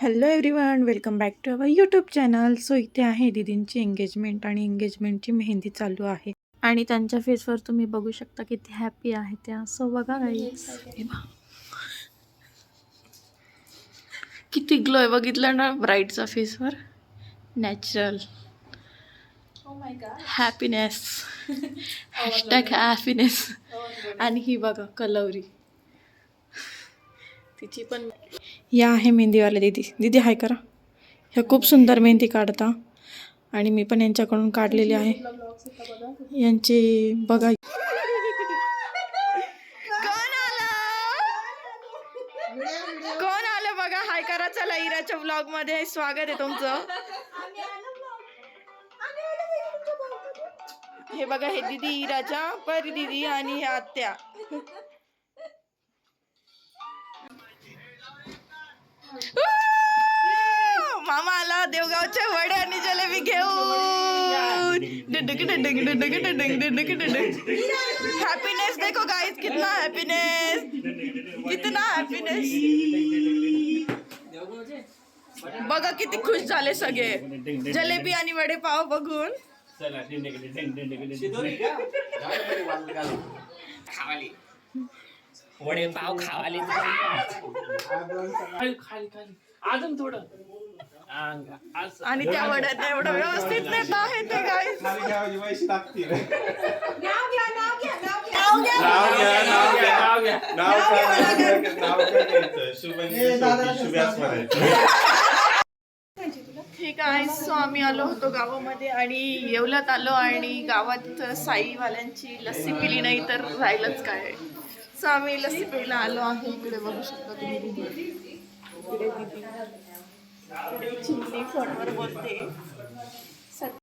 Hello everyone welcome back to our YouTube channel so इथे आहे दीदींची engagement आणि एंगेजमेंटची मेहंदी चालू आहे. आणि त्यांच्या फेसवर तुम्ही बघू शकता किती हॅपी आहे त्या. सो बघा. हे बघ. किती ग्लो आहे बघितलं ना ब्राईडचा फेसवर नॅचरल हॅपीनेस हॅशटॅग हॅपीनेस आणि ही बघा कलवरी तिची पण या आहे मेहंदीवाल्या दीदी. दीदी हाय करा. ह्या खूप सुंदर मेहंदी काढता. आणि मी पण यांच्याकडून काढलेली आहे. यांची बघा. कोण आलं? कोण आलं बघा? हाय करा चला इराच्या ब्लॉगमध्ये स्वागत आहे तुमचं. हे बघा हे दीदी इराच्या परी दीदी आणि आत्या. मामा आला देवगावचे वडे आणि जलेबी घेऊन. हॅपीनेस देखो गाइस कितना हॅपीनेस कितना हॅपीनेस बघा किती खुश झाले सगळे. जलेबी आणि वडे पाव बघून. वडे पाव खावाले. खाली खाली खाली. अजून थोडं. आणि त्या वड्यात एवढं व्यवस्थित नेत आहे ते गाईस खाली घ्यावं वैशी लागतील नाव घ्या नाव घ्या नाव घ्या. नाव घ्या नाव काय ठीक आहे सो आम्ही आलो होतो गावामध्ये आणि येवल्यात आलो आणि गावात साईवाल्यांची लस्सी पिली नाही तर राहिलंच काय? सो आम्ही लस्सी आलो आहे. इकडे बघू शकता तुम्ही इकडे चिमणी फोनवर बोलते.